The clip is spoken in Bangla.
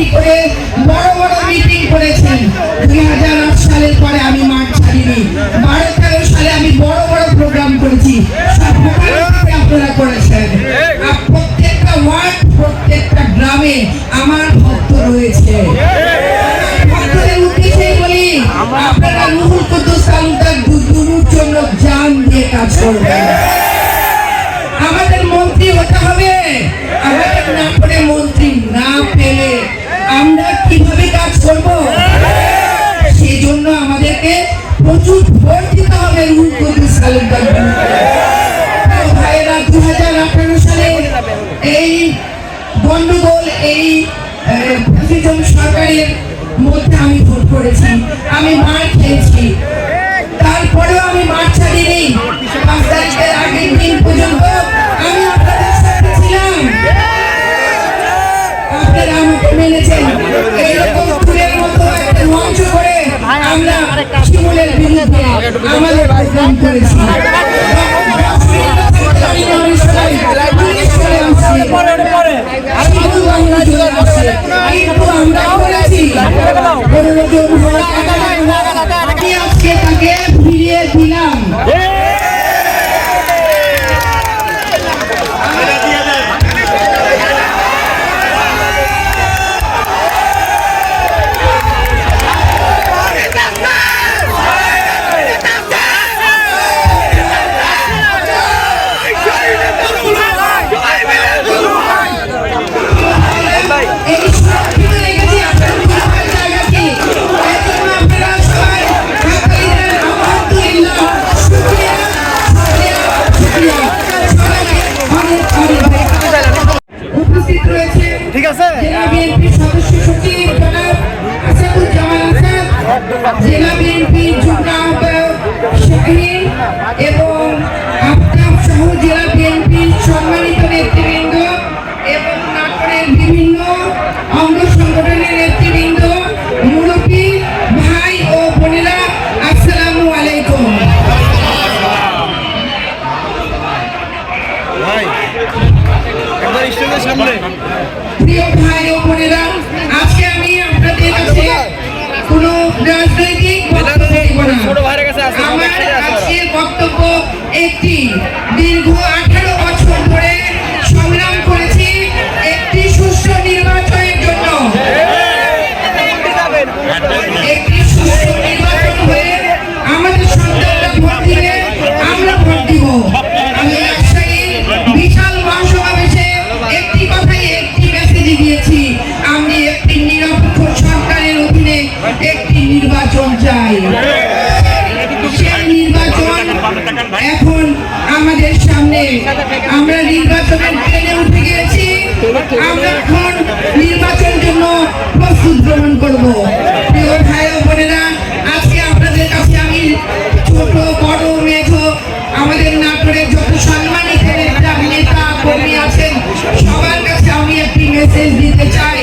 তৈরি করে বড় বড় মিটিং করেছেন। দুই সালের পরে আমি মাঠ ছাড়িনি। বারো তেরো সালে আমি বড় বড় প্রোগ্রাম করেছি। আপনারা করেছেন। প্রত্যেকটা ওয়ার্ড, প্রত্যেকটা গ্রামে আমার ভক্ত রয়েছে। আপনারা জন্য জান দিয়ে কাজ করবেন। প্রচুর ভোট দিতে হবে কুদ্দুস তালুকদার ভাইয়েরা দু হাজার আঠারো সালে এই গন্ডগোল, এই সরকারের মধ্যে আমি ভোট করেছি। আমি মার খেয়েছি। তারপরেও আমি মার ছাড়িনি পাঁচ তারিখের আগের দিন পর্যন্ত আমি আপনাদের সাথে ছিলাম। আপনারা আমাকে মেনেছেন। এইরকম ফুলের মতো একটা মঞ্চ আমরা শিমুলের বিরুদ্ধে আমাদের প্রোগ্রাম করেছি। আমি আজকে তাকে ফিরিয়ে দিলাম। আছে? জেলা বিএনপির সদস্য সচিব এবং প্রিয় ভাই ও বোনেরা আজকে আমি আপনাদের কাছে কোনো রাজনৈতিক আমার আজকের বক্তব্য একটি দীর্ঘ আঠারো বছর ধরে সংগ্রাম করেছি একটি সুষ্ঠু নির্বাচনের জন্য। একটি সুষ্ঠু নির্বাচন হয়ে আমাদের সন্তানরা ভোট দিবে আমরা ভোট দিব। নির্বাচন চাই। এখন আমাদের সামনে। আমরা নির্বাচনের ট্রেনে উঠে গিয়েছি। আমরা এখন নির্বাচনের জন্য প্রস্তুত গ্রহণ করব। প্রিয় ভাই ও বোনেরা, আজকে আপনাদের কাছে আমি ছোট, বড় মেঘ আমাদের নাটোরের যত সাংবাদিক নেতা কর্মী আছেন, সবার কাছে আমি একটি মেসেজ দিতে চাই।